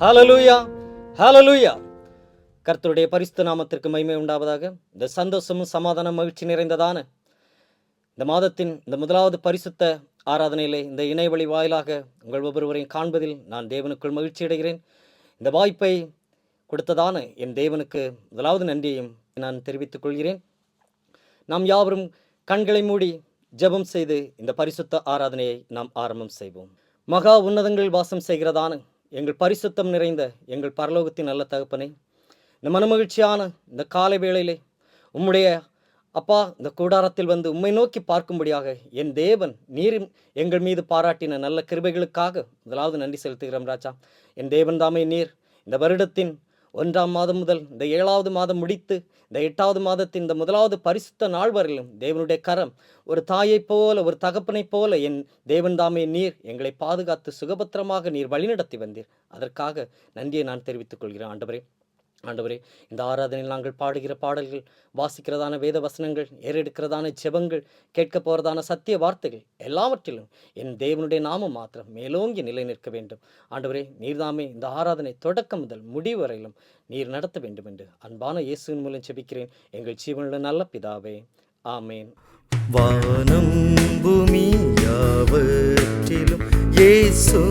Hallelujah hallelujah கர்த்தருடைய பரிசுத்த நாமத்திற்கு மகிமை உண்டாவதாக. இந்த சந்தோஷமும் சமாதானம் மகிழ்ச்சி நிறைந்ததான இந்த மாதத்தின் இந்த முதலாவது பரிசுத்த ஆராதனையிலே இந்த இணையவழி வாயிலாக உங்கள் ஒவ்வொருவரையும் காண்பதில் நான் தேவனுக்குள் மகிழ்ச்சி அடைகிறேன். இந்த வாய்ப்பை கொடுத்ததான என் தேவனுக்கு முதலாவது நன்றியையும் நான் தெரிவித்துக் கொள்கிறேன். நாம் யாவரும் கண்களை மூடி ஜெபம் செய்து இந்த பரிசுத்த ஆராதனையை நாம் ஆரம்பம் செய்வோம். மகா உன்னதங்களில் வாசம் செய்கிறதான எங்கள் பரிசுத்தம் நிறைந்த எங்கள் பரலோகத்தின் நல்ல தகப்பனை இந்த மனமகிழ்ச்சியான இந்த காலை வேளையிலே உம்முடைய அப்பா இந்த கூடாரத்தில் வந்து உம்மை நோக்கி பார்க்கும்படியாக என் தேவன் நீரின் எங்கள் மீது பாராட்டின நல்ல கிருபைகளுக்காக முதலாவது நன்றி செலுத்துகிறோம் ராஜா. என் தேவன் தாமே நீர். இந்த வருடத்தின் ஒன்றாம் மாதம் முதல் இந்த ஏழாவது மாதம் முடித்து இந்த எட்டாவது மாதத்தின் இந்த முதலாவது பரிசுத்த நாள் வரையிலும் தேவனுடைய கரம் ஒரு தாயைப் போல ஒரு தகப்பனைப் போல என் தேவன் தாமே நீர் எங்களை பாதுகாத்து சுகபத்திரமாக நீர் வழிநடத்தி வந்தீர். அதற்காக நன்றியை நான் தெரிவித்துக் கொள்கிறேன். ஆண்டவரே ஆண்டவரே இந்த ஆராதனையில் நாங்கள் பாடுகிற பாடல்கள் வாசிக்கிறதான வேத வசனங்கள் ஏறெடுக்கிறதான ஜெபங்கள் கேட்க போகிறதான சத்திய வார்த்தைகள் எல்லாவற்றிலும் என் தேவனுடைய நாமம் மாத்திரம் மேலோங்கி நிலை நிற்க வேண்டும். ஆண்டவரே நீர்தாமே இந்த ஆராதனை தொடக்கம் முதல் முடிவு வரையிலும் நீர் நடத்த வேண்டும் என்று அன்பான இயேசுவின் மூலம் ஜெபிக்கிறேன். எங்கள் ஜீவனுள்ள நல்ல பிதாவே ஆமேன். வானம் பூமி யாவற்றிலும் இயேசு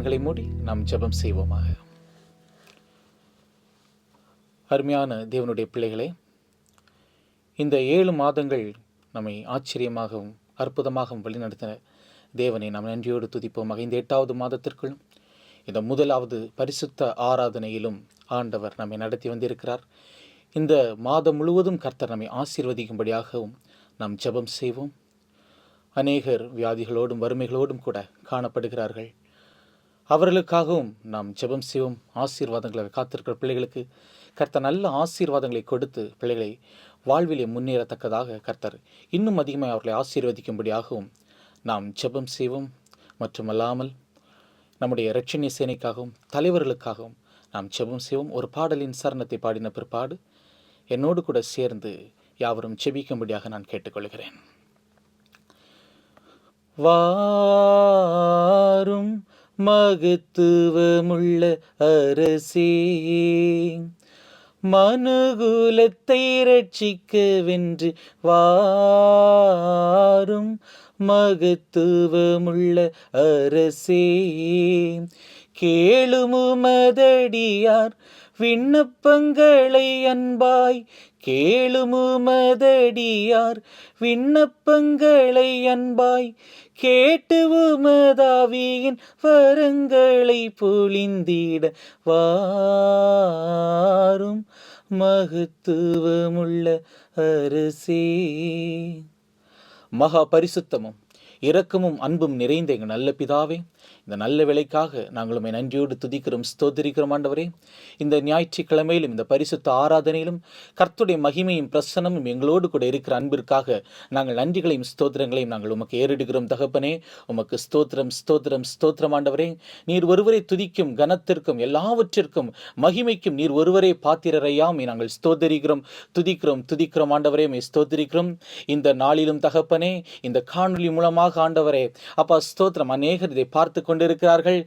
கண்களை மூடி நாம் ஜெபம் செய்வோமாக. அருமையான தேவனுடைய பிள்ளைகளே இந்த ஏழு மாதங்கள் நம்மை ஆச்சரியமாகவும் அற்புதமாகவும் வழிநடத்தின தேவனை நாம் நன்றியோடு துதிப்போமாக இந்த எட்டாவது மாதத்திற்குள்ளும் இந்த முதலாவது பரிசுத்த ஆராதனையிலும் ஆண்டவர் நம்மை நடத்தி வந்திருக்கிறார். இந்த மாதம் முழுவதும் கர்த்தர் நம்மை ஆசீர்வதிக்கும்படியாகவும் நாம் ஜெபம் செய்வோம். அநேகர் வியாதிகளோடும் வறுமைகளோடும் கூட காணப்படுகிறார்கள். அவர்களுக்காகவும் நாம் ஜெபம் செய்வோம். ஆசீர்வாதங்களை காத்திருக்கிற பிள்ளைகளுக்கு கர்த்தர் நல்ல ஆசீர்வாதங்களை கொடுத்து பிள்ளைகளை வாழ்விலே முன்னேறத்தக்கதாக கர்த்தர் இன்னும் அதிகமாக அவர்களை ஆசீர்வதிக்கும்படியாகவும் நாம் ஜெபம் செய்வோம். மட்டுமல்லாமல் நம்முடைய இரட்சணிய சேனைக்காகவும் தலைவர்களுக்காகவும் நாம் ஜெபம் செய்வோம். ஒரு பாடலின் சரணத்தை பாடின பிற்பாடு என்னோடு கூட சேர்ந்து யாவரும் ஜெபிக்கும்படியாக நான் கேட்டுக்கொள்கிறேன். வாரும் மகத்துவமுள்ள அரசே. மனுகுலத்தை ரட்சிக்க வென்று வாரும் மகத்துவமுள்ள அரசே. கேளுமுமதடியார் விண்ணப்பங்களை அன்பாய். கேளுமுமதடியார் விண்ணப்பங்களை அன்பாய். கேட்டு உமதாவியின் வரங்களை பொழிந்திட வாரும் மகத்துவமுள்ள அரசே. மகா பரிசுத்தமும் இரக்கமும் அன்பும் நிறைந்த எங்கள் நல்ல பிதாவே இந்த நல்ல வேலைக்காக நாங்கள் உம்மை நன்றியோடு துதிக்கிறோம் ஸ்தோத்திரிக்கிறோம் ஆண்டவரே. இந்த ஞாயிற்றுக்கிழமையிலும் இந்த பரிசுத்த ஆராதனையிலும் கர்த்துடைய மகிமையும் பிரசனமும் எங்களோடு கூட இருக்கிற அன்பிற்காக நாங்கள் நன்றிகளையும் ஸ்தோத்திரங்களையும் நாங்கள் உமக்கு ஏறிடுகிறோம் தகப்பனே. உமக்கு ஸ்தோத்திரம் ஸ்தோத்திரம் ஸ்தோத்திரம் ஆண்டவரே. நீர் ஒருவரை துதிக்கும் கனத்திற்கும் எல்லாவற்றிற்கும் மகிமைக்கும் நீர் ஒருவரே பாத்திரரையாமை. நாங்கள் ஸ்தோத்தரிக்கிறோம் துதிக்கிறோம் துதிக்கிறோம் ஆண்டவரே. மே ஸ்தோத்திரிக்கிறோம். இந்த நாளிலும் தகப்பனே இந்த காணொலி மூலமாக ஆண்டவரே. அப்பா ஸ்தோத்திரம். அநேகர் இதை பார்த்து கொண்டிருக்கிறார்கள்.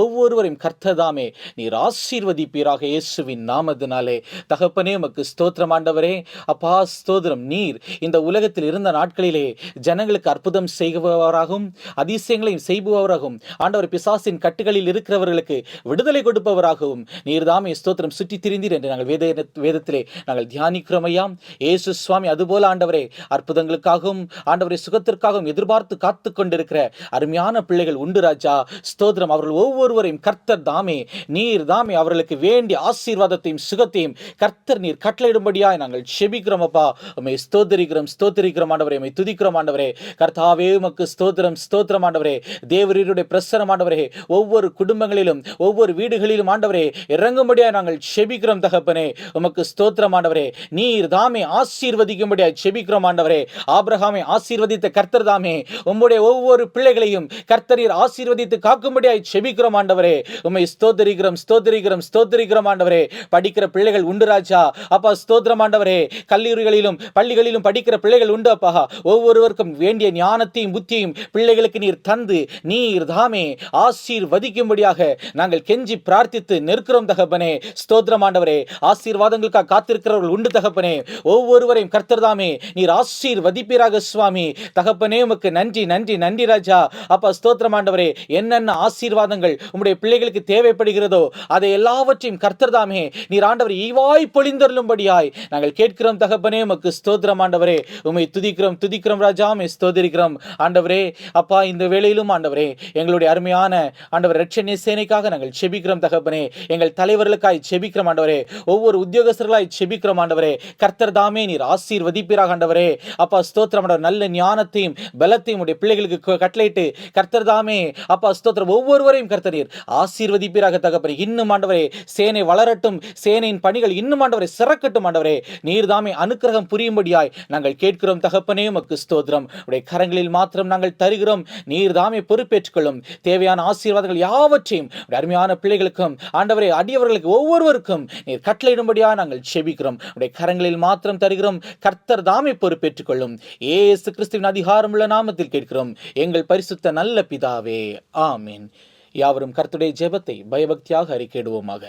ஒவ்வொருவரையும் கர்த்ததாமே நீர் ஆசீர்வதிப்பீராக இயேசுவின் நாமத்தினாலே. தகப்பனே உமக்கு ஸ்தோத்திரம் ஆண்டவரே. அப்பா ஸ்தோத்திரம் நீர் இந்த உலகத்தில் இருந்த நாட்களிலே ஜனங்களுக்கு அற்புதம் செய்பவராகவும் அதிசயங்களையும் செய்பவராகவும் ஆண்டவர் பிசாசின் கட்டுகளில் இருக்கிறவர்களுக்கு விடுதலை கொடுப்பவராகவும் நீர் தாமே ஸ்தோத்திரம் சுற்றி திரிந்தீர் என்று நாங்கள் வேத வேதத்திலே நாங்கள் தியானிக்கிறோம் ஐயா. ஏசு சுவாமி அதுபோல ஆண்டவரே அற்புதங்களுக்காகவும் ஆண்டவரை சுகத்திற்காகவும் எதிர்பார்த்து காத்து கொண்டிருக்கிற அருமையான பிள்ளைகள் உண்டு ராஜா. ஸ்தோத்திரம். அவர்கள் ஒவ்வொருவரையும் கர்த்தர் தாமே நீர் தாமே அவர்களுக்கு வேண்டிய ஆசீர்வாதத்தையும் சுகத்தையும் கர்த்தர் நீர் கட்டளையிடும்படியாய் நாங்கள் செபிக்கிறோம் அப்பா. உம்மை ஸ்தோத்தரிக்கிறோம் ஸ்தோத்தரிக்கிறோம் ஆண்டவரே உம்மை துதிக்கிறோம் ஆண்டவரே. கர்த்தாவே உமக்கு ஸ்தோத்திரம் ஸ்தோத்திரம் ஆண்டவரே. தேவரீருடைய பிரசனம் ஆண்டவரே. ஒவ்வொரு குடும்பங்களிலும் ஒவ்வொரு வீடுகளிலும் ஆண்டவரே இறங்கும்படியாய் நாங்கள் செபிக்கிறோம் தகப்பனே. உமக்கு ஸ்தோத்திரம் ஆண்டவரே. நீர் தாமே ஆசீர்வதிக்கும்படியாய் செபிக்கிறோம் ஆண்டவரே. ஆபிரகாமை ஆசீர்வதித்த கர்த்தர் தாமே உம்முடைய ஒவ்வொரு பிள்ளைகளையும் கர்த்தரீர் ஆசீர்வதித்து காக்கும்படியாய் செபிக்கிறோம் ஆண்டவரே. உம்மை ஸ்தோத்தரிக்கிறோம் ஸ்தோத்தரிக்கிறோம் ஸ்தோத்தரிக்கிறோம் ஆண்டவரே. படிக்கிற பிள்ளைகள் உண்டு ராஜா. அப்பா ஸ்தோத்திரம் ஆண்டவரே. கல்லூரிகளிலும் பள்ளிகளிலும் படிக்கிற பிள்ளைகள் உண்டு அப்பா. ஒவ்வொருவருக்கும் வேண்டிய ஞானத்தையும் புத்தியையும் பிள்ளைகளுக்கு நீர் தந்து நீர் தாமே ஆசீர்வதிக்கும்படியாக நாங்கள் கெஞ்சி பிரார்த்தித்து நிற்கிறோம் தகப்பனே. ஸ்தோத்திரம் ஆண்டவரே. ஆசீர்வாதங்களுக்காக காத்திருக்கிறவர்கள் உண்டு தகப்பனே. ஒவ்வொருவரையும் கர்த்தர் தாமே நீர் ஆசீர்வதிப்பீராக சுவாமி. தகப்பனே உமக்கு நன்றி நன்றி நன்றி ராஜா. அப்பா ஸ்தோத்திரம் ஆண்டவரே. என்னென்ன ஆசீர்வாதங்கள் உம்முடைய பிள்ளைகளுக்கு தேவைப்படுகிறதோ அதை எல்லாவற்றையும் கர்த்தர்தாமே நீர் ஆண்டவர் ஈவாய் பொழிந்தருளும்படியாய். நாங்கள் கேட்கிறோம் தகப்பனே உமக்கு ஸ்தோத்திரம் ஆண்டவரே. உமை துதிக்கிறோம் துதிக்கிறோம் ராஜா உம்மை ஸ்தோத்திரிக்கிறோம். ஆண்டவரே அப்பா இந்த வேளையிலும் ஆண்டவரே எங்களுடைய அருமையான ஆண்டவர் ரட்சணிய சேனைக்காக நாங்கள் செபிக்கிறோம் தகப்பனே. எங்கள் தலைவர்களுக்காய் செபிக்கிறோம் ஆண்டவரே. ஒவ்வொரு உத்தியோகஸ்தர்களாய் செபிக்கிறோம் ஆண்டவரே. கர்த்தர் தாமே நீர் ஆசீர்வதிப்பீராக ஆண்டவரே. அப்பா ஸ்தோத்திரம் ஆண்டவர். நல்ல ஞானத்தையும் பலத்தையும் உடைய பிள்ளைகளுக்கு கட்டளையிட்டு கர்த்தர் தாமே அப்பா ஸ்தோத்திரம். ஒவ்வொருவரையும் கர்த்தரீர். ஆசீர்வதிப்பீராக தகப்பனே. இன்னும் ஆண்டவரே சேனை வளரட்டும். சேனையின் பணிகள் இன்னும் ஆண்டவரை சிறக்கட்டும் ஆண்டவரே. நீர் தாமே அனுக்கிரகம் புரியும்படியாய் நாங்கள் கேட்கிறோம் தகப்பனே உமக்கு ஸ்தோத்திரம். உடைய கரங்களில் மாத்திரம் நாங்கள் தருகிறோம். நீர் தாமே பொறுப்பேற்றுக்கொள்ளும். தேவையான ஆசீர்வாதங்கள் யாவற்றையும் அருமையான பிள்ளைகளுக்கும் ஆண்டவரே அடியவர்களுக்கு ஒவ்வொருவருக்கும் நீர் கட்டளையிடும்படியாக நாங்கள் செபிக்கிறோம். உடைய கரங்களில் மாத்திரம் தருகிறோம். கர்த்தர் தாமே பொறுப்பேற்றுக் கொள்ளும் ஏசு கிறிஸ்துவின் அதிகாரமுள்ள நாமத்தில் கேட்கிறோம். எங்கள் பரிசுத்த நல்ல பிதாவே. ஆமீன். யாவரும் கர்த்துடைய ஜெபத்தை பயபக்தியாக அறிக்கையிடுவோமாக.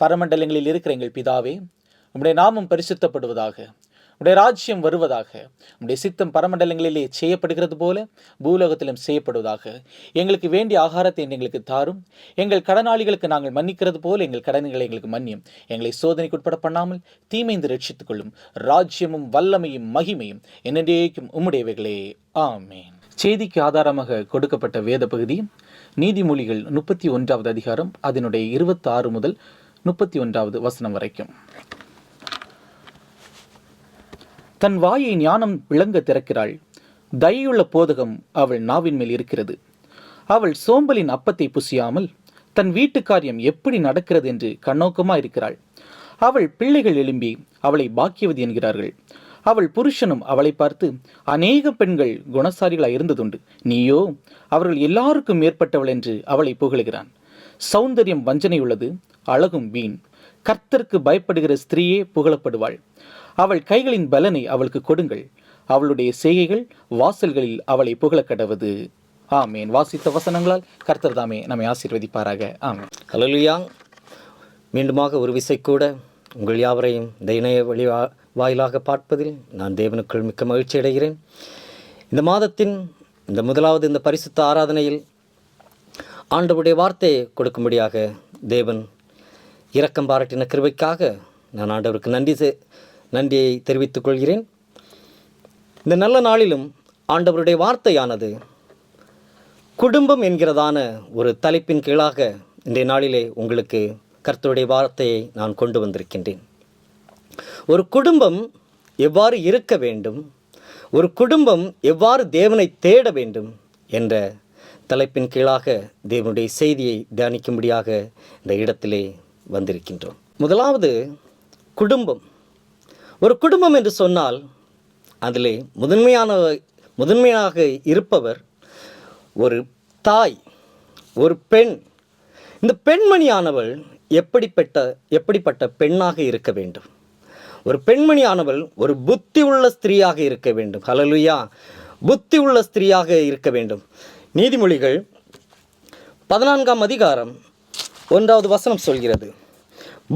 பரமண்டலங்களில் இருக்கிற எங்கள் பிதாவே உம்முடைய நாமம் பரிசுத்தப்படுவதாக உடைய ராஜ்யம் வருவதாக உம்முடைய சித்தம் பரமண்டலங்களிலே செய்யப்படுகிறது போல பூலோகத்திலும் செய்யப்படுவதாக எங்களுக்கு வேண்டிய ஆகாரத்தை எங்களுக்கு தாரும். எங்கள் கடனாளிகளுக்கு நாங்கள் மன்னிக்கிறது போல எங்கள் கடன்களை எங்களுக்கு மன்னியும். எங்களை சோதனைக்கு உட்பட பண்ணாமல் தீமைந்து ரட்சித்துக் கொள்ளும் ராஜ்யமும் வல்லமையும் மகிமையும் என்னென்றேக்கும் உம்முடையவைகளே. ஆமேன். செய்திக்கு ஆதாரமாக கொடுக்கப்பட்ட வேத பகுதி நீதிமொழிகள் முப்பத்தி ஒன்றாவது அதிகாரம் அதனுடைய இருபத்தி ஆறு முதல் முப்பத்தி ஒன்றாவது வசனம் வரைக்கும். தன் வாயை ஞானம் விளங்க திறக்கிறாள். தயையுள்ள போதகம் அவள் நாவின் மேல் இருக்கிறது. அவள் சோம்பலின் அப்பத்தை புசியாமல் தன் வீட்டு காரியம் எப்படி நடக்கிறது என்று கண்ணோக்கமா இருக்கிறாள் அவள் பிள்ளைகள் எழும்பி அவளை பாக்கியவதி என்கிறார்கள். அவள் புருஷனும் அவளை பார்த்து அநேக பெண்கள் குணசாரிகளாக இருந்ததுண்டு. நீயோ அவர்கள் எல்லாருக்கும் மேற்பட்டவள் என்று அவளை புகழுகிறான். சௌந்தரியம் வஞ்சனை உள்ளது அழகும் வீண். கர்த்தருக்கு பயப்படுகிற ஸ்திரீயே புகழப்படுவாள். அவள் கைகளின் பலனை அவளுக்கு கொடுங்கள். அவளுடைய செய்கைகள் வாசல்களில் அவளை புகழ கடவது. ஆமேன். வாசித்த வசனங்களால் கர்த்தர் தாமே நம்மை ஆசீர்வதிப்பாராக. ஆமேன். ஹalleluya. மீண்டுமாக ஒரு விசை கூட உங்கள் யாவரையும் தைனய வழிவா வாயிலாக பார்ப்பதில் நான் தேவனுக்குள் மிக்க மகிழ்ச்சி அடைகிறேன். இந்த மாதத்தின் இந்த முதலாவது இந்த பரிசுத்த ஆராதனையில் ஆண்டவருடைய வார்த்தையை கொடுக்கும்படியாக தேவன் இரக்கம் பாராட்டின கிருபைக்காக நான் ஆண்டவருக்கு நன்றி செ- நன்றியை தெரிவித்துக் கொள்கிறேன். இந்த நல்ல நாளிலும் ஆண்டவருடைய வார்த்தையானது குடும்பம் என்கிறதான ஒரு தலைப்பின் கீழாக இன்றைய நாளிலே உங்களுக்கு கர்த்தருடைய வார்த்தையை நான் கொண்டு வந்திருக்கின்றேன். ஒரு குடும்பம் எவ்வாறு இருக்க வேண்டும்? ஒரு குடும்பம் எவ்வாறு தேவனை தேட வேண்டும்? என்ற தலைப்பின் கீழாக தேவனுடைய செய்தியை தியானிக்கும்படியாக இந்த இடத்திலே வந்திருக்கின்றோம். முதலாவது குடும்பம். ஒரு குடும்பம் என்று சொன்னால் அதிலே முதன்மையான முதன்மையாக இருப்பவர் ஒரு தாய் ஒரு பெண். இந்த பெண்மணியானவள் எப்படிப்பட்ட எப்படிப்பட்ட பெண்ணாக இருக்க வேண்டும்? ஒரு பெண்மணியானவள் ஒரு புத்தி உள்ள ஸ்திரீயாக இருக்க வேண்டும். ஹலலுயா புத்தி உள்ள ஸ்திரீயாக இருக்க வேண்டும். நீதிமொழிகள் பதினான்காம் அதிகாரம் ஒன்றாவது வசனம் சொல்கிறது.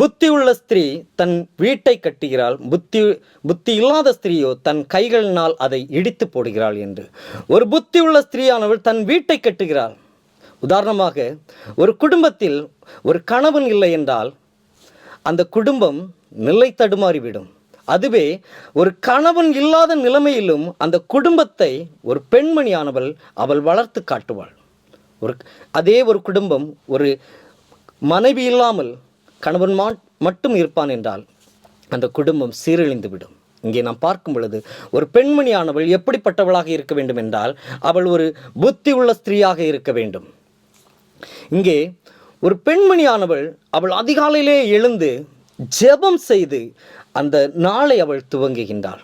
புத்தி உள்ள ஸ்திரீ தன் வீட்டை கட்டுகிறாள். புத்தி புத்தி இல்லாத ஸ்திரீயோ தன் கைகளினால் அதை இடித்து போடுகிறாள் என்று. ஒரு புத்தி உள்ள ஸ்திரீயானவள் தன் வீட்டை கட்டுகிறாள். உதாரணமாக ஒரு குடும்பத்தில் ஒரு கணவன் இல்லை என்றால் அந்த குடும்பம் நிலை தடுமாறிவிடும். அதுவே ஒரு கணவன் இல்லாத நிலைமையிலும் அந்த குடும்பத்தை ஒரு பெண்மணியானவள் அவள் வளர்த்து காட்டுவாள். ஒரு அதே ஒரு குடும்பம் ஒரு மனைவி இல்லாமல் கணவன் மா மட்டும் இருப்பான் என்றால் அந்த குடும்பம் சீரழிந்து விடும் இங்கே நாம் பார்க்கும் பொழுது ஒரு பெண்மணியானவள் எப்படிப்பட்டவளாக இருக்க வேண்டும் என்றால் அவள் ஒரு புத்தி உள்ள ஸ்திரீயாக இருக்க வேண்டும். இங்கே ஒரு பெண்மணியானவள் அவள் அதிகாலையிலே எழுந்து ஜெபம் செய்து அந்த நாளை அவள் துவங்குகின்றாள்.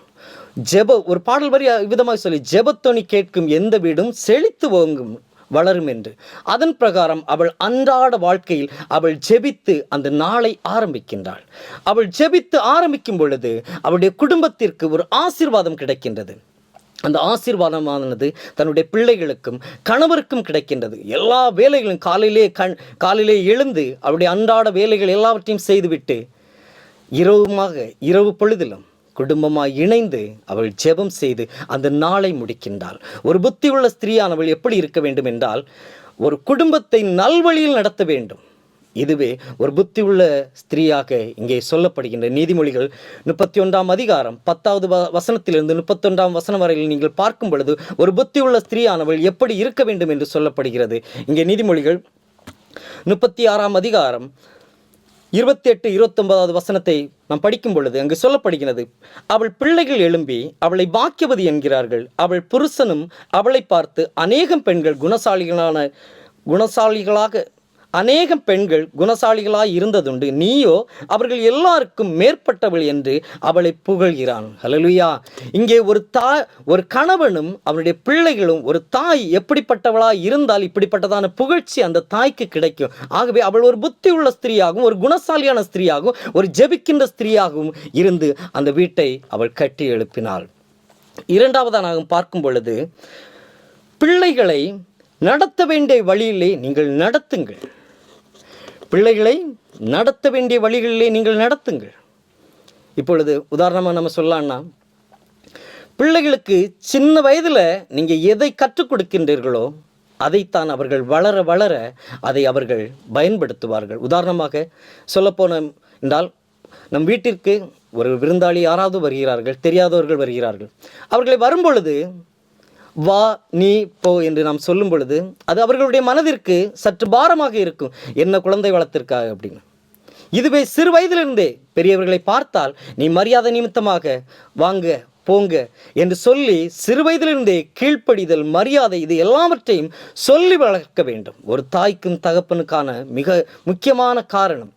ஜெப ஒரு பாடல் வரி விதமாக சொல்லி ஜெபத்தொனி கேட்கும் எந்த வீடும் செழித்து ஓங்கும் வளரும் என்று. அதன் பிரகாரம் அவள் அன்றாட வாழ்க்கையில் அவள் ஜெபித்து அந்த நாளை ஆரம்பிக்கின்றாள். அவள் ஜெபித்து ஆரம்பிக்கும் பொழுது அவளுடைய குடும்பத்திற்கு ஒரு ஆசீர்வாதம் கிடைக்கின்றது. அந்த ஆசீர்வாதமானது தன்னுடைய பிள்ளைகளுக்கும் கணவருக்கும் கிடைக்கின்றது. எல்லா வேலைகளும் காலையிலே கண் காலையிலே எழுந்து அவருடைய அன்றாட வேலைகள் எல்லாவற்றையும் செய்துவிட்டு இரவுமாக இரவு பொழுதிலும் குடும்பமாய் இணைந்து அவள் ஜெபம் செய்து அந்த நாளை முடிக்கின்றாள். ஒரு புத்தி உள்ள ஸ்திரீயானவள் எப்படி இருக்க வேண்டும் என்றால் ஒரு குடும்பத்தை நல்வழியில் நடத்த வேண்டும். இதுவே ஒரு புத்தி உள்ள ஸ்திரீயாக இங்கே சொல்லப்படுகின்ற நீதிமொழிகள் முப்பத்தி ஒன்றாம் அதிகாரம் பத்தாவது வ வசனத்திலிருந்து முப்பத்தொன்றாம் வசனம் வரையில் நீங்கள் பார்க்கும் பொழுது ஒரு புத்தி உள்ள ஸ்திரீயானவள் எப்படி இருக்க வேண்டும் என்று சொல்லப்படுகிறது. இங்கே நீதிமொழிகள் முப்பத்தி ஆறாம் அதிகாரம் இருபத்தி எட்டு இருபத்தொன்பதாவது வசனத்தை நாம் படிக்கும் பொழுது அங்கு சொல்லப்படுகிறது அவள் பிள்ளைகள் எழும்பி அவளை பாக்கியவதி என்கிறார்கள். அவள் புருஷனும் அவளை பார்த்து அநேகம் பெண்கள் குணசாலிகளான குணசாலிகளாக அநேகம் பெண்கள் குணசாலிகளாய் இருந்ததுண்டு. நீயோ அவர்கள் எல்லாருக்கும் மேற்பட்டவள் என்று அவளை புகழ்கிறான். ஹலலுயா இங்கே ஒரு தா ஒரு கணவனும் அவருடைய பிள்ளைகளும் ஒரு தாய் எப்படிப்பட்டவளாய் இருந்தால் இப்படிப்பட்டதான புகழ்ச்சி அந்த தாய்க்கு கிடைக்கும். ஆகவே அவள் ஒரு புத்தி உள்ள ஸ்திரீயாகவும் ஒரு குணசாலியான ஸ்திரீயாகவும் ஒரு ஜெபிக்கின்ற ஸ்திரீயாகவும் இருந்து அந்த வீட்டை அவள் கட்டி எழுப்பினாள். இரண்டாவதாக நாம் பார்க்கும் பொழுது பிள்ளைகளை நடத்த வேண்டிய வழியிலே நீங்கள் நடத்துங்கள். பிள்ளைகளை நடத்த வேண்டிய வழிகளிலே நீங்கள் நடத்துங்கள். இப்பொழுது உதாரணமாக நம்ம சொல்லலாம்னா பிள்ளைகளுக்கு சின்ன வயதில் நீங்கள் எதை கற்றுக் கொடுக்கின்றீர்களோ அதைத்தான் அவர்கள் வளர வளர அதை அவர்கள் பயன்படுத்துவார்கள். உதாரணமாக சொல்லப்போன என்றால் நம் வீட்டிற்கு ஒரு விருந்தாளி யாராவது வருகிறார்கள் தெரியாதவர்கள் வருகிறார்கள். அவர்களை வரும்பொழுது வா நீ போ என்று நாம் சொல்லும் பொழுது அது அவர்களுடைய மனதிற்கு சற்று பாரமாக இருக்கும். என்ன குழந்தை வளர்த்திருக்காங்க அப்படின்னு. இதுவே சிறு வயதிலிருந்தே பெரியவர்களை பார்த்தால் நீ மரியாதை நிமித்தமாக வாங்க போங்க என்று சொல்லி சிறு வயதிலிருந்தே கீழ்ப்படிதல் மரியாதை இது எல்லாவற்றையும் சொல்லி வளர்க்க வேண்டும். ஒரு தாய்க்கும் தகப்பனுக்கான மிக முக்கியமான காரணம்.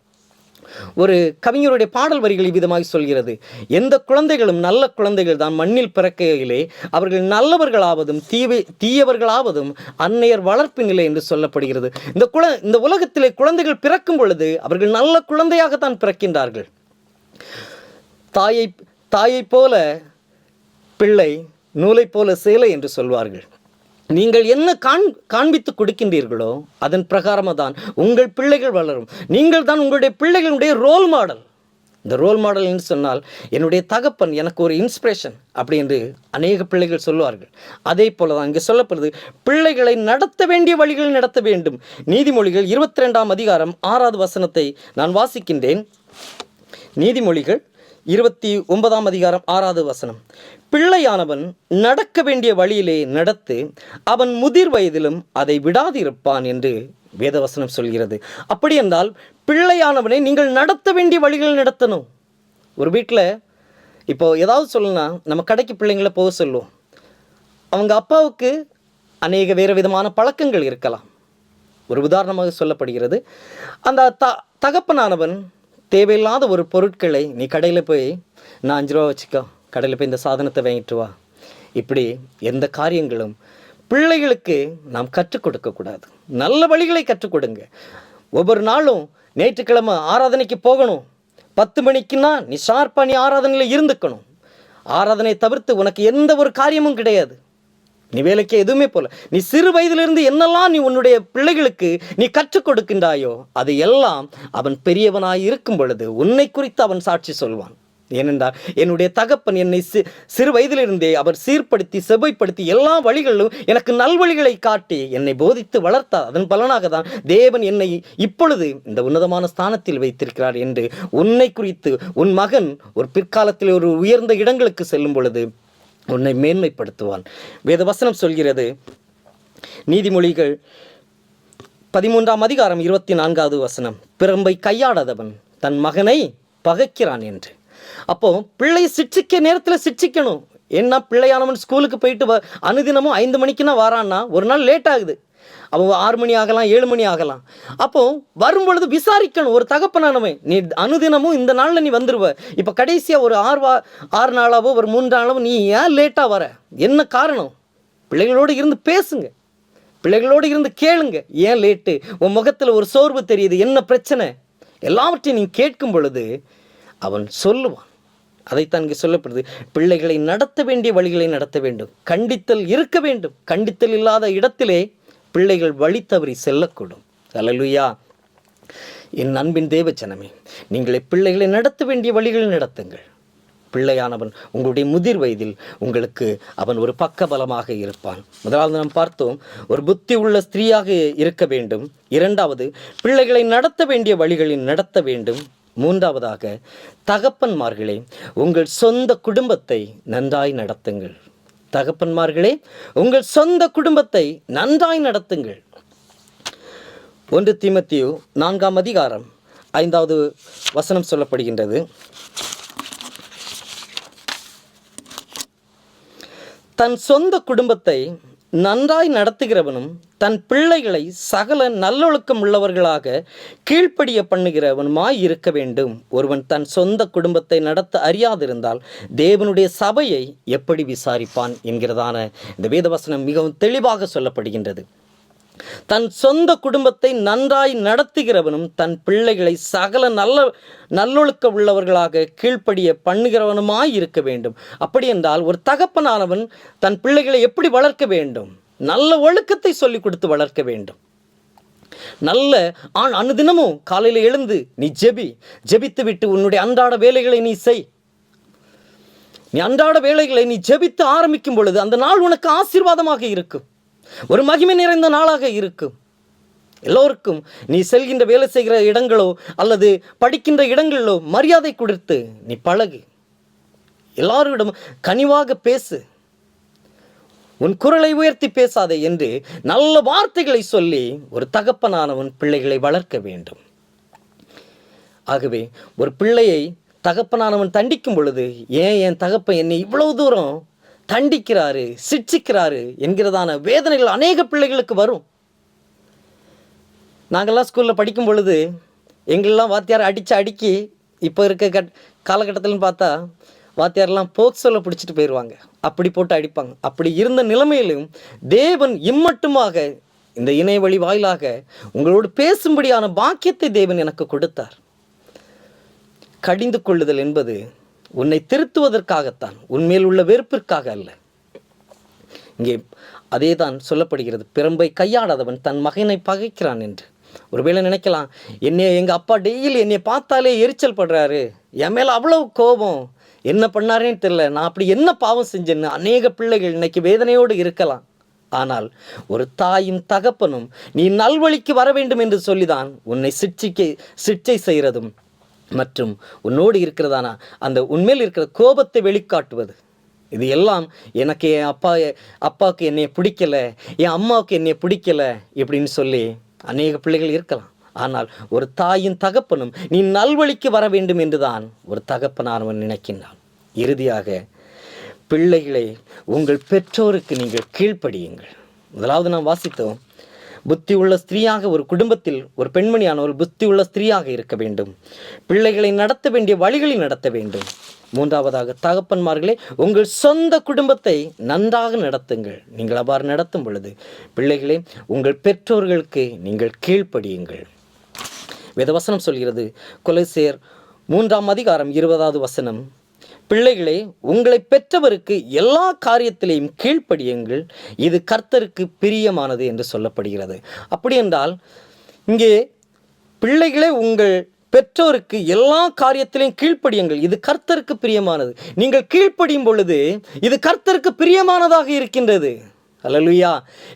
ஒரு கவிஞருடைய பாடல் வரிகள் இவ்விதமாக சொல்கிறது. எந்த குழந்தைகளும் நல்ல குழந்தைகள் தான் மண்ணில் பிறக்கையிலே. அவர்கள் நல்லவர்களாவதும் தீவை தீயவர்களாவதும் அன்னையர் வளர்ப்பு நிலை என்று சொல்லப்படுகிறது. இந்த குல இந்த உலகத்திலே குழந்தைகள் பிறக்கும் பொழுது அவர்கள் நல்ல குழந்தையாகத்தான் பிறக்கின்றார்கள். தாயை தாயைப் போல பிள்ளை நூலைப் போல சேலை என்று சொல்வார்கள். நீங்கள் என்ன காண் காண்பித்து கொடுக்கின்றீர்களோ அதன் பிரகாரமாக தான் உங்கள் பிள்ளைகள் வளரும். நீங்கள் தான் உங்களுடைய பிள்ளைகளுடைய ரோல் மாடல் இந்த ரோல் மாடல் என்று சொன்னால் என்னுடைய தகப்பன் எனக்கு ஒரு இன்ஸ்பிரேஷன் அப்படி என்று அநேக பிள்ளைகள் சொல்லுவார்கள். அதே போல தான் இங்கே சொல்லப்படுது பிள்ளைகளை நடத்த வேண்டிய வழிகளில் நடத்த வேண்டும். நீதிமொழிகள் இருபத்தி ரெண்டாம் அதிகாரம் ஆறாவது வசனத்தை நான் வாசிக்கின்றேன். நீதிமொழிகள் இருபத்தி ஒன்பதாம் அதிகாரம் ஆறாவது வசனம். பிள்ளையானவன் நடக்க வேண்டிய வழியிலே நடத்து அவன் முதிர் வயதிலும் அதை விடாதிருப்பான் என்று வேதவசனம் சொல்கிறது. அப்படி என்றால் பிள்ளையானவனை நீங்கள் நடத்த வேண்டிய வழிகள் நடத்தணும். ஒரு வீட்டில் இப்போ ஏதாவது சொல்லணும்னா நம்ம கடைக்கு பிள்ளைங்கள போக சொல்லுவோம். அவங்க அப்பாவுக்கு அநேக வேறு விதமான பழக்கங்கள் இருக்கலாம். ஒரு உதாரணமாக சொல்லப்படுகிறது. அந்த த தகப்பனானவன் தேவையில்லாத ஒரு பொருட்களை நீ கடையில் போய் நான் அஞ்சு ரூபா வச்சுக்கோ கடையில் போய் இந்த சாதனத்தை வாங்கிட்டு வா. இப்படி எந்த காரியங்களும் பிள்ளைகளுக்கு நாம் கற்றுக் கொடுக்கக்கூடாது நல்ல வழிகளை கற்றுக் கொடுங்க. ஒவ்வொரு நாளும் ஞாயிற்றுக்கிழமை ஆராதனைக்கு போகணும். பத்து மணிக்குன்னா நீ ஷார்ப்பாக நீ ஆராதனையில் இருந்துக்கணும். ஆராதனை தவிர்த்து உனக்கு எந்த ஒரு காரியமும் கிடையாது. நீ வேலைக்கு எதுவுமே போல. நீ சிறு வயதிலிருந்து என்னெல்லாம் நீ உன்னுடைய பிள்ளைகளுக்கு நீ கற்றுக் கொடுக்கின்றாயோ அது எல்லாம் அவன் பெரியவனாய் இருக்கும் பொழுது உன்னை குறித்து அவன் சாட்சி சொல்வான். ஏனென்றால் என்னுடைய தகப்பன் என்னை சி சிறு வயதிலிருந்தே அவர் சீர்படுத்தி செவ்வைப்படுத்தி எல்லா வழிகளிலும் எனக்கு நல்வழிகளை காட்டி என்னை போதித்து வளர்த்தார். அதன் பலனாக தான் தேவன் என்னை இப்பொழுது இந்த உன்னதமான ஸ்தானத்தில் வைத்திருக்கிறார் என்று உன்னை குறித்து உன் மகன் ஒரு பிற்காலத்தில் ஒரு உயர்ந்த இடங்களுக்கு செல்லும் பொழுது உன்னை மேன்மைப்படுத்துவான். வேதவசனம் சொல்கிறது நீதிமொழிகள் பதிமூன்றாம் அதிகாரம் இருபத்தி நான்காவது வசனம் பிறம்பை கையாடாதவன் தன் மகனை பகைக்கிறான் என்று. அப்போ பிள்ளை சிட்சிக்க நேரத்தில் சிட்சிக்கணும் என்ன பிள்ளையானவன் ஸ்கூலுக்கு போயிட்டு வ அனுதினமும் ஐந்து மணிக்குன்னா வாரான்னா ஒரு நாள் லேட் ஆகுது. அவன் ஆறு மணி ஆகலாம் ஏழு மணி ஆகலாம். அப்போது வரும்பொழுது விசாரிக்கணும் ஒரு தகப்பனானவன் நீ அனுதினமும் இந்த நாளில் நீ வந்துடுவ இப்போ கடைசியாக ஒரு ஆறு வா ஆறு நாளாவோ ஒரு மூன்று நாளாவோ நீ ஏன் லேட்டாக வர? என்ன காரணம்? பிள்ளைகளோடு இருந்து பேசுங்க. பிள்ளைகளோடு இருந்து கேளுங்க. ஏன் லேட்டு உன் முகத்தில் ஒரு சோர்வு தெரியுது. என்ன பிரச்சனை? எல்லாவற்றையும் நீ கேட்கும் பொழுது அவன் சொல்லுவான். அதைத்தான் இங்கே சொல்லப்படுது. பிள்ளைகளை நடத்த வேண்டிய வழிகளை நடத்த வேண்டும். கண்டித்தல் இருக்க வேண்டும். கண்டித்தல் இல்லாத இடத்திலே பிள்ளைகள் வழி தவறி செல்லக்கூடும். அலலுயா என் அன்பின் தேவச்சனமே நீங்களே பிள்ளைகளை நடத்த வேண்டிய வழிகளில் நடத்துங்கள். பிள்ளையானவன் உங்களுடைய முதிர் வயதில் உங்களுக்கு அவன் ஒரு பக்கபலமாக இருப்பான். முதலாவது நாம் பார்த்தோம் ஒரு புத்தி உள்ள ஸ்திரீயாக இருக்க வேண்டும். இரண்டாவது பிள்ளைகளை நடத்த வேண்டிய வழிகளில் நடத்த வேண்டும். மூன்றாவதாக தகப்பன்மார்களே உங்கள் சொந்த குடும்பத்தை நன்றாய் நடத்துங்கள். தகப்பன்மார்களே உங்கள் சொந்த குடும்பத்தை நன்றாய் நடத்துங்கள். ஒன்று தீமத்தியு நான்காம் அதிகாரம் ஐந்தாவது வசனம் சொல்லப்படுகின்றது. தன் சொந்த குடும்பத்தை நன்றாய் நடத்துகிறவனும் தன் பிள்ளைகளை சகல நல்லொழுக்கம் உள்ளவர்களாக கீழ்ப்படிய பண்ணுகிறவனுமாய் இருக்க வேண்டும். ஒருவன் தன் சொந்த குடும்பத்தை நடத்த அறியாதிருந்தால் தேவனுடைய சபையை எப்படி விசாரிப்பான் என்கிறதான இந்த வேதவசனம் மிகவும் தெளிவாக சொல்லப்படுகின்றது. தன் சொந்த குடும்பத்தை நன்றாய் நடத்துகிறவனும் தன் பிள்ளைகளை சகல நல்ல நல்லொழுக்க உள்ளவர்களாக கீழ்ப்படிய பண்ணுகிறவனுமாய் இருக்க வேண்டும். அப்படி என்றால் ஒரு தகப்பனானவன் தன் பிள்ளைகளை எப்படி வளர்க்க வேண்டும்? நல்ல ஒழுக்கத்தை சொல்லிக் கொடுத்து வளர்க்க வேண்டும். நல்ல ஆண் அனுதினமும் காலையில் எழுந்து நீ ஜெபி ஜெபித்து விட்டு உன்னுடைய அன்றாட வேலைகளை நீ செய். நீ அன்றாட வேலைகளை நீ ஜெபித்து ஆரம்பிக்கும் பொழுது அந்த நாள் உனக்கு ஆசீர்வாதமாக இருக்கும். ஒரு மகிமை நிறைந்த நாளாக இருக்கும் எல்லோருக்கும் நீ செல்கின்ற வேலை செய்கிற இடங்களோ அல்லது படிக்கின்ற இடங்களிலோ மரியாதை கொடுத்து நீ பழகு. எல்லாரிடம் கனிவாக பேசு. உன் குரலை உயர்த்தி பேசாதே என்று நல்ல வார்த்தைகளை சொல்லி ஒரு தகப்பனானவன் பிள்ளைகளை வளர்க்க வேண்டும். ஆகவே ஒரு பிள்ளையை தகப்பனானவன் தண்டிக்கும் பொழுது ஏன் என் தகப்பன் என்னை இவ்வளவு தூரம் தண்டிக்கிறாரு சிட்சிக்கிறாரு என்கிறதான வேதனைகள் அநேக பிள்ளைகளுக்கு வரும். நாங்கள்லாம் ஸ்கூலில் படிக்கும் பொழுது எங்களெல்லாம் வாத்தியார் அடித்து அடுக்கி இப்போ இருக்க கட் காலகட்டத்தில்னு பார்த்தா வாத்தியாரெல்லாம் போக்சோவில் பிடிச்சிட்டு போயிடுவாங்க அப்படி போட்டு அடிப்பாங்க. அப்படி இருந்த நிலைமையிலும் தேவன் இம்மட்டுமாக இந்த இணைய வழி வாயிலாக உங்களோடு பேசும்படியான பாக்கியத்தை தேவன் எனக்கு கொடுத்தார். கடிந்து கொள்ளுதல் என்பது உன்னை திருத்துவதற்காகத்தான் உன்மேல் உள்ள வெறுப்பிற்காக அல்ல. இங்கே அதே தான் சொல்லப்படுகிறது பிறம்பை கையாடாதவன் தன் மகனை பகைக்கிறான் என்று. ஒருவேளை நினைக்கலாம் என்னை எங்கள் அப்பா டெய்லி என்னை பார்த்தாலே எரிச்சல் படுறாரு. என் மேலே அவ்வளவு கோபம். என்ன பண்ணாரேன்னு தெரியல. நான் அப்படி என்ன பாவம் செஞ்சேன்னு அநேக பிள்ளைகள் இன்னைக்கு வேதனையோடு இருக்கலாம். ஆனால் ஒரு தாயும் தகப்பனும் நீ நல்வழிக்கு வர வேண்டும் என்று சொல்லிதான் உன்னை சிட்சிக்க சிட்சை செய்கிறதும் மற்றும் உன்னோடு இருக்கிறதானா? அந்த உண்மையில் இருக்கிற கோபத்தை வெளிக்காட்டுவது. இது எல்லாம் எனக்கு என் அப்பா அப்பாவுக்கு என்னை பிடிக்கல என் அம்மாவுக்கு என்னை பிடிக்கல இப்படின்னு சொல்லி அநேக பிள்ளைகள் இருக்கலாம். ஆனால் ஒரு தாயின் தகப்பனும் நீ நல்வழிக்கு வர வேண்டும் என்றுதான் ஒரு தகப்பனானவன் நினைக்கின்றான். இறுதியாக பிள்ளைகளை உங்கள் பெற்றோருக்கு நீங்கள் கீழ்ப்படியுங்கள். முதலாவது நாம் வாசித்தோம். புத்தி உள்ள ஸ்திரீயாக ஒரு குடும்பத்தில் ஒரு பெண்மணியான ஒரு புத்தி உள்ள ஸ்திரீயாக இருக்க வேண்டும். பிள்ளைகளை நடத்த வேண்டிய வழிகளில் நடத்த வேண்டும். மூன்றாவதாக தகப்பன்மார்களே உங்கள் சொந்த குடும்பத்தை நன்றாக நடத்துங்கள். நீங்கள் அவ்வாறு நடத்தும் பொழுது பிள்ளைகளே உங்கள் பெற்றோர்களுக்கு நீங்கள் கீழ்ப்படியுங்கள். வேதவசனம் சொல்கிறது கொலைசேர் மூன்றாம் அதிகாரம் இருபதாவது வசனம் பிள்ளைகளே உங்களை பெற்றவருக்கு எல்லா காரியத்திலையும் கீழ்ப்படியுங்கள். இது கர்த்தருக்கு பிரியமானது என்று சொல்லப்படுகிறது. அப்படி என்றால் இங்கே பிள்ளைகளே உங்கள் பெற்றோருக்கு எல்லா காரியத்திலையும் கீழ்ப்படியுங்கள். இது கர்த்தருக்கு பிரியமானது. நீங்கள் கீழ்ப்படியும் பொழுது இது கர்த்தருக்கு பிரியமானதாக இருக்கின்றது. அலலுயா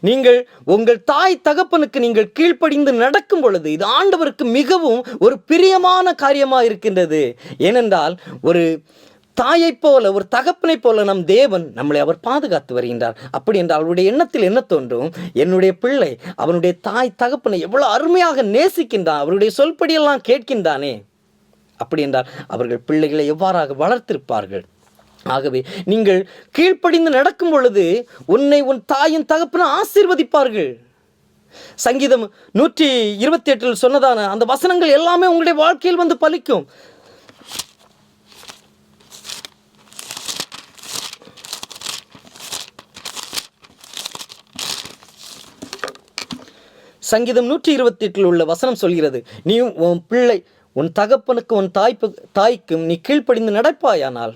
நீங்கள் உங்கள் தாய் தகப்பனுக்கு நீங்கள் கீழ்ப்படிந்து நடக்கும் பொழுது இது ஆண்டவருக்கு மிகவும் ஒரு பிரியமான காரியமாக இருக்கின்றது. ஏனென்றால் ஒரு தாயைப் போல ஒரு தகப்பனைப் போல நம் தேவன் நம்மளை அவர் பாதுகாத்து வருகின்றார். அப்படி என்றால் அவருடைய எண்ணத்தில் என்ன தோன்றும்? என்னுடைய பிள்ளை அவனுடைய தாய் தகப்பனை எவ்வளவு அருமையாக நேசிக்கின்றான் அவருடைய சொல்படியெல்லாம் கேட்கின்றானே. அப்படி என்றால் அவர்கள் பிள்ளைகளை எவ்வாறாக வளர்த்திருப்பார்கள்? ஆகவே நீங்கள் கீழ்ப்படிந்து நடக்கும் பொழுது உன்னை உன் தாயின் தகப்பன ஆசீர்வதிப்பார்கள். சங்கீதம் நூற்றி இருபத்தி எட்டில் சொன்னதான அந்த வசனங்கள் எல்லாமே உங்களுடைய வாழ்க்கையில் வந்து பலிக்கும். சங்கீதம் நூற்றி இருபத்தி எட்டில் உள்ள வசனம் சொல்கிறது நீ உன் பிள்ளை உன் தகப்பனுக்கு உன் தாய்ப்பு தாய்க்கும் நீ கீழ்ப்படிந்து நடப்பாயானால்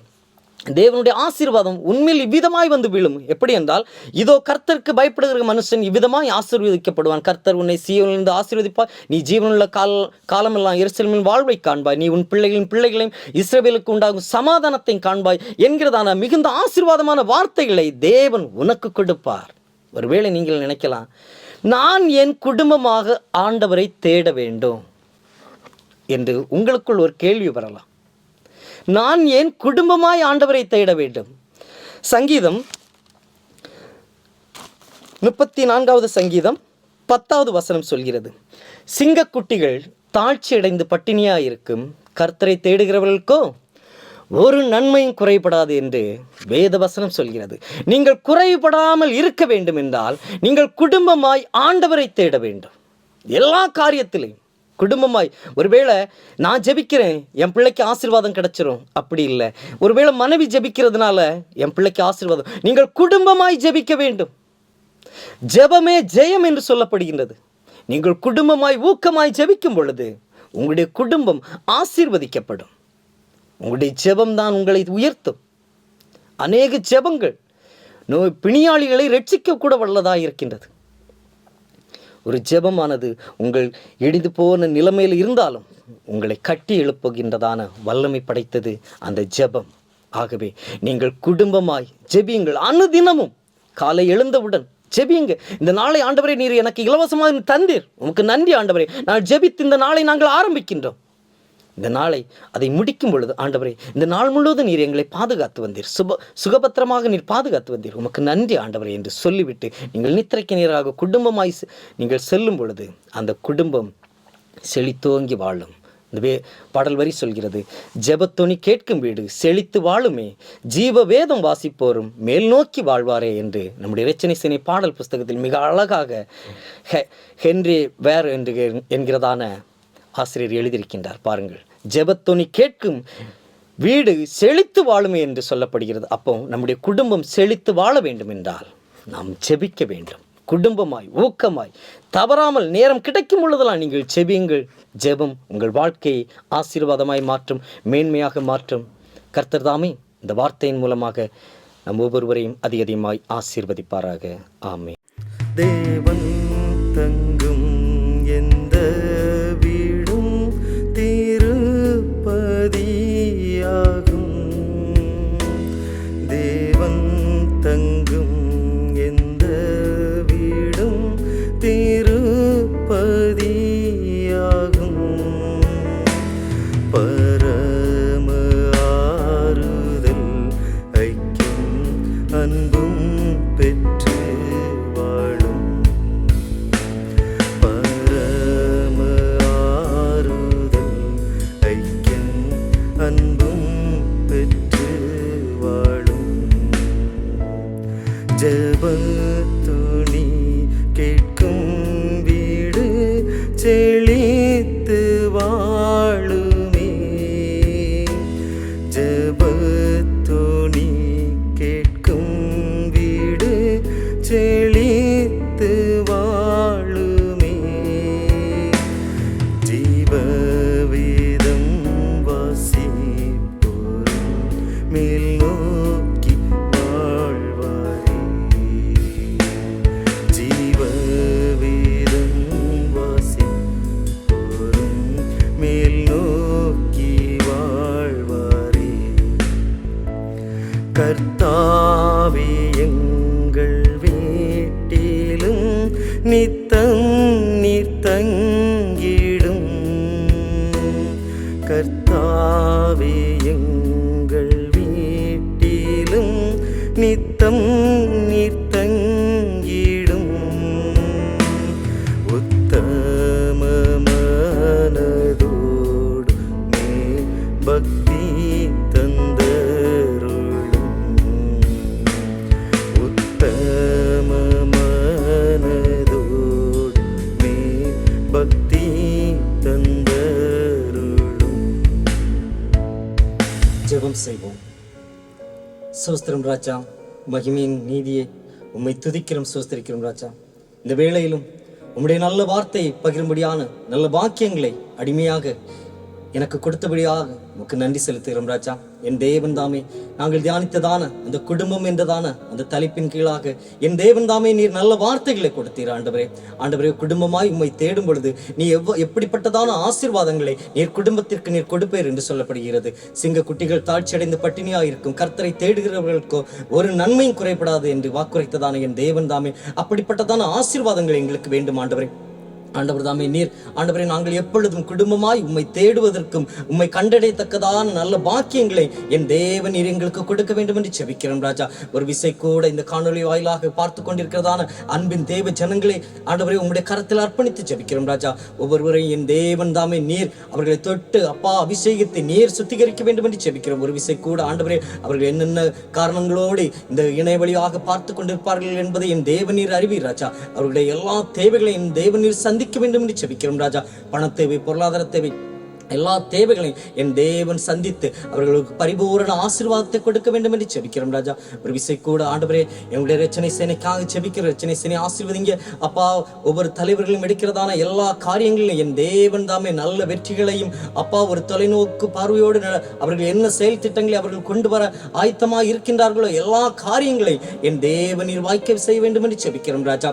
தேவனுடைய ஆசீர்வாதம் உண்மையில் இவ்விதமாய் வந்து விழும். எப்படி என்றால் இதோ கர்த்தருக்கு பயப்படுகிற மனுஷன் இவ்விதமாய் ஆசீர்வதிக்கப்படுவான். கர்த்தர் உன்னை சீவனிலிருந்து ஆசீர்வதிப்பார். நீ ஜீவனுள்ள கால் காலமெல்லாம் எருசலேமில் வாழ்வை காண்பாய். நீ உன் பிள்ளைகளின் பிள்ளைகளையும் இஸ்ரவேலுக்கு உண்டாகும் சமாதானத்தையும் காண்பாய் என்கிறதான மிகுந்த ஆசீர்வாதமான வார்த்தைகளை தேவன் உனக்கு கொடுப்பார். ஒருவேளை நீங்கள் நினைக்கலாம் நான் என் குடும்பமாக ஆண்டவரை தேட வேண்டும் என்று உங்களுக்குள் ஒரு கேள்வி வரலாம். நான் ஏன் குடும்பமாய் ஆண்டவரை தேட வேண்டும். சங்கீதம் முப்பத்தி நான்காவது சங்கீதம் பத்தாவது வசனம் சொல்கிறது. சிங்கக்குட்டிகள் தாழ்ச்சியடைந்து பட்டினியாக இருக்கும் கர்த்தரை தேடுகிறவர்களுக்கோ ஒரு நன்மையும் குறைபடாது என்று வேத வசனம் சொல்கிறது. நீங்கள் குறைபடாமல் இருக்க வேண்டும் என்றால் நீங்கள் குடும்பமாய் ஆண்டவரை தேட வேண்டும். எல்லா காரியத்திலையும் குடும்பமாய். ஒருவேளை நான் ஜெபிக்கிறேன் என் பிள்ளைக்கு ஆசீர்வாதம் கிடைச்சிரும். அப்படி இல்லை. ஒருவேளை மனைவி ஜெபிக்கிறதுனால என் பிள்ளைக்கு ஆசீர்வாதம். நீங்கள் குடும்பமாய் ஜெபிக்க வேண்டும். ஜெபமே ஜெயம் என்று சொல்லப்படுகின்றது. நீங்கள் குடும்பமாய் ஊக்கமாய் ஜெபிக்கும் பொழுது உங்களுடைய குடும்பம் ஆசீர்வதிக்கப்படும். உங்களுடைய ஜெபம் தான் உங்களை உயர்த்தும். அநேக ஜெபங்கள் நோய் பிணியாளிகளை ரட்சிக்க கூட வல்லதாக இருக்கின்றது. ஒரு ஜெபமானது உங்கள் இடிந்து போன நிலைமையில் இருந்தாலும் உங்களை கட்டி எழுப்புகின்றதான வல்லமை படைத்தது அந்த ஜெபம். ஆகவே நீங்கள் குடும்பமாய் ஜெபியுங்கள். அனுதினமும் காலை எழுந்தவுடன் ஜெபியுங்க இந்த நாளை ஆண்டவரை நீர் எனக்கு இலவசமாக தந்தீர். உமக்கு நன்றி ஆண்டவரே. நான் ஜெபித்து இந்த நாளை நாங்கள் ஆரம்பிக்கின்றோம். இந்த நாளை அதை முடிக்கும் பொழுது ஆண்டவரே இந்த நாள் முழுவதும் நீர் எங்களை பாதுகாத்து வந்தீர். சுப சுகபத்திரமாக நீர் பாதுகாத்து வந்தீர். உமக்கு நன்றி ஆண்டவரே என்று சொல்லிவிட்டு நீங்கள் நித்திரைக்கு நீராக குடும்பமாய் நீங்கள் செல்லும் பொழுது அந்த குடும்பம் செழித்தோங்கி வாழும். இந்த வே பாடல் வரி சொல்கிறது ஜெபத்துணி கேட்கும் வீடு செழித்து வாழுமே ஜீவ வேதம் வாசிப்போரும் மேல் நோக்கி வாழ்வாரே என்று நம்முடைய இரச்சனை சினை பாடல் புஸ்தகத்தில் மிக அழகாக ஹெ ஹென்றி வேர் என்று என்கிறதான ஆசிரியர் எழுதியிருக்கின்றார். பாருங்கள். ஜெபத்தொனி கேட்கும் வீடு செழித்து வாழுமே என்று சொல்லப்படுகிறது. அப்போ நம்முடைய குடும்பம் செழித்து வாழ வேண்டும் என்றால் நாம் ஜெபிக்க வேண்டும். குடும்பமாய் ஊக்கமாய் தவறாமல் நேரம் கிடைக்கும் பொழுதெல்லாம் நீங்கள் செபியுங்கள் ஜெபம் உங்கள் வாழ்க்கையை ஆசீர்வாதமாய் மாற்றும் மேன்மையாக மாற்றும். கர்த்தர் தாமே இந்த வார்த்தையின் மூலமாக நம் ஒவ்வொருவரையும் அதிக அதிகமாய் ஆசீர்வதிப்பாராக. ஆமே தேவன் தங்கும் எந்த 不 கர்த்தாவே எங்கள் வீட்டிலும் நித்தம் சோஸ்திரம் ராஜா மகிமையின் நீதியை உம்மை துதிக்கிறோம் சோஸ்திரிக்கிறோம் ராஜா. இந்த வேளையிலும் உம்முடைய நல்ல வார்த்தையை பகிரும்படியான நல்ல வாக்கியங்களை அடிமையாக எனக்கு கொடுத்தபடியாக உமக்கு நன்றி செலுத்துகிறோம் ராஜா. என் தேவன் தாமே நாங்கள் தியானித்ததான அந்த குடும்பம் என்றதான அந்த தலைப்பின் கீழாக என் தேவன் தாமே நீர் நல்ல வார்த்தைகளை கொடுத்தீர் ஆண்டவரே. ஆண்டவரே குடும்பமாய் உம்மை தேடும் பொழுது நீ எவ்வ எப்படிப்பட்டதான ஆசீர்வாதங்களை நீர் குடும்பத்திற்கு நீர் கொடுப்பேர் என்று சொல்லப்படுகிறது. சிங்க குட்டிகள் தாழ்ச்சியடைந்து பட்டினியாக இருக்கும் கர்த்தரை தேடுகிறவர்களுக்கோ ஒரு நன்மையும் குறைபடாது என்று வாக்குரைத்ததான என் தேவன் தாமே. அப்படிப்பட்டதான ஆசீர்வாதங்கள் எங்களுக்கு வேண்டும் ஆண்டவரே. ஆண்டவர் தாமே நீர். ஆண்டவரே நாங்கள் எப்பொழுதும் குடும்பமாய் உம்மை தேடுவதற்கும் உம்மை கண்டடையத்தக்கதான நல்ல பாக்கியங்களை என் தேவன் நீர் எங்களுக்கு கொடுக்க வேண்டும் என்று செபிக்கிறோம் ராஜா. ஒரு விசை கூட இந்த காணொளி வாயிலாக பார்த்து கொண்டிருக்கிறதான அன்பின் தேவ ஜனங்களை ஆண்டவரே உம்முடைய கரத்தில் அர்ப்பணித்து செபிக்கிறோம் ராஜா. ஒவ்வொருவரையும் என் தேவன் தாமே நீர் அவர்களை தொட்டு அப்பா அபிஷேகத்தை நீர் சுத்திகரிக்க வேண்டும் என்று செபிக்கிறோம். ஒரு விசை கூட ஆண்டவரே அவர்கள் என்னென்ன காரணங்களோடு இந்த இணையவழியாக பார்த்து கொண்டிருப்பார்கள் என்பதை என் தேவநீர் அறிவீர் ராஜா. அவர்களுடைய எல்லா தேவைகளையும் என் தேவநீர் சந்திக்க வேண்டும் என்று செபிக்கிறோம் ராஜா. பண தேவை பொருளாதார தேவை எல்லா தேவைகளையும் என் தேவன் சந்தித்து அவர்களுக்கு பரிபூரண ஆசீர்வாதத்தை கொடுக்க வேண்டும் என்று செபிக்கிறோம் ராஜா. ஒரு விசை கூட ஆண்டவரே எங்களுடைய ரச்சனை சேனைக்காக செபிக்கிற ரச்சனை சேனை ஆசீர்வதிங்க. அப்பா ஒவ்வொரு தலைவர்களும் எடுக்கிறதான எல்லா காரியங்களிலும் என் தேவன் தாமே நல்ல வெற்றிகளையும் அப்பா ஒரு தொலைநோக்கு பார்வையோடு அவர்கள் என்ன செயல் திட்டங்களை அவர்கள் கொண்டு வர ஆயத்தமாக இருக்கின்றார்களோ எல்லா காரியங்களையும் என் தேவன் வாய்க்க செய்ய வேண்டும் என்று செபிக்கிறோம் ராஜா.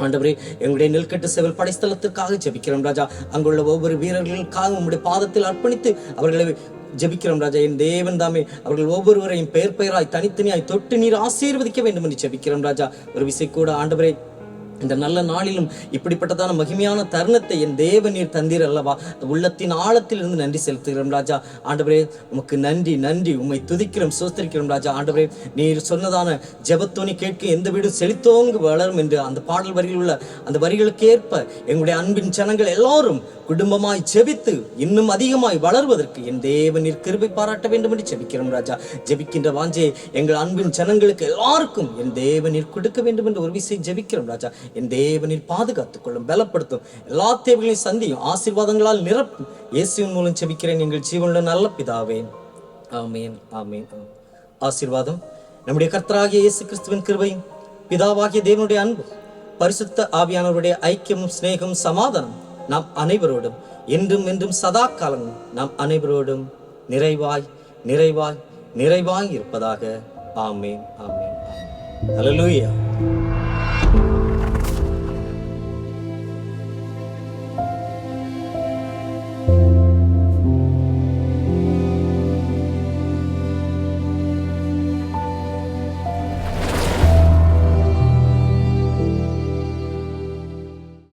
ஆண்டவரே எங்களுடைய நெல்கட்டு செவல் படைஸ்தலத்திற்காக ஜெபிக்கிறோம் ராஜா. அங்குள்ள ஒவ்வொரு வீரர்களுக்காக உங்களுடைய பாதத்தில் அர்ப்பணித்து அவர்களை ஜெபிக்கிறோம் ராஜா. என் தேவன் தாமே அவர்கள் ஒவ்வொருவரையும் பெயர் பெயராய் தனித்தனியாய் தொட்டு நீர் ஆசீர்வதிக்க வேண்டும் என்று ஜெபிக்கிறோம் ராஜா. ஒரு விசை கூட ஆண்டவரே இந்த நல்ல நாளிலும் இப்படிப்பட்டதான மகிமையான தருணத்தை என் தேவ நீர் தந்தீர் அல்லவா? அந்த உள்ளத்தின் ஆழத்தில் இருந்து நன்றி செலுத்துகிறோம் ராஜா. ஆண்டவரே உமக்கு நன்றி நன்றி. உம்மை துதிக்கிறோம் சோஸ்தரிக்கிறோம் ராஜா. ஆண்டவரே நீர் சொன்னதான ஜபத்தோனி கேட்க எந்த வீடும் செழித்தோங்கு வளரும் என்று அந்த பாடல் வரியில் உள்ள அந்த வரிகளுக்கு ஏற்ப எங்களுடைய அன்பின் ஜனங்கள் எல்லாரும் குடும்பமாய் ஜெபித்து இன்னும் அதிகமாய் வளர்வதற்கு என் தேவ நீர் கிருபை பாராட்ட வேண்டும் என்று ஜெபிக்கிறோம் ராஜா. ஜெபிக்கின்ற வாஞ்சையை எங்கள் அன்பின் ஜனங்களுக்கு எல்லாருக்கும் என் தேவ நீர் கொடுக்க வேண்டும் என்று ஒரு விஷயம் ஜெபிக்கிறோம் ராஜா. என் தேவனில் பாதுகாத்துக் கொள்ளும் பலப்படுத்தும். எல்லா தேவைகளையும் சந்தியும் ஆசீர்வாதங்களால் நிரப்பும் இயேசுவின் மூலம் செபிக்கிறேன் எங்கள் ஜீவனுள்ள நல்ல பிதாவே. ஆமேன் ஆமேன் ஆசீர்வாதம். நம்முடைய கர்த்தராகிய இயேசு கிறிஸ்துவின் கிருபையும் பிதாவாகிய தேவனுடைய அன்பு பரிசுத்த ஆவியானவருடைய ஐக்கியமும் சிநேகம் சமாதானம் நாம் அனைவரோடும் என்றும் என்றும் சதா காலம் நாம் அனைவரோடும் நிறைவாய் நிறைவாய் நிறைவாய் இருப்பதாக. ஆமேன் ஆமேன் ஆமேன்.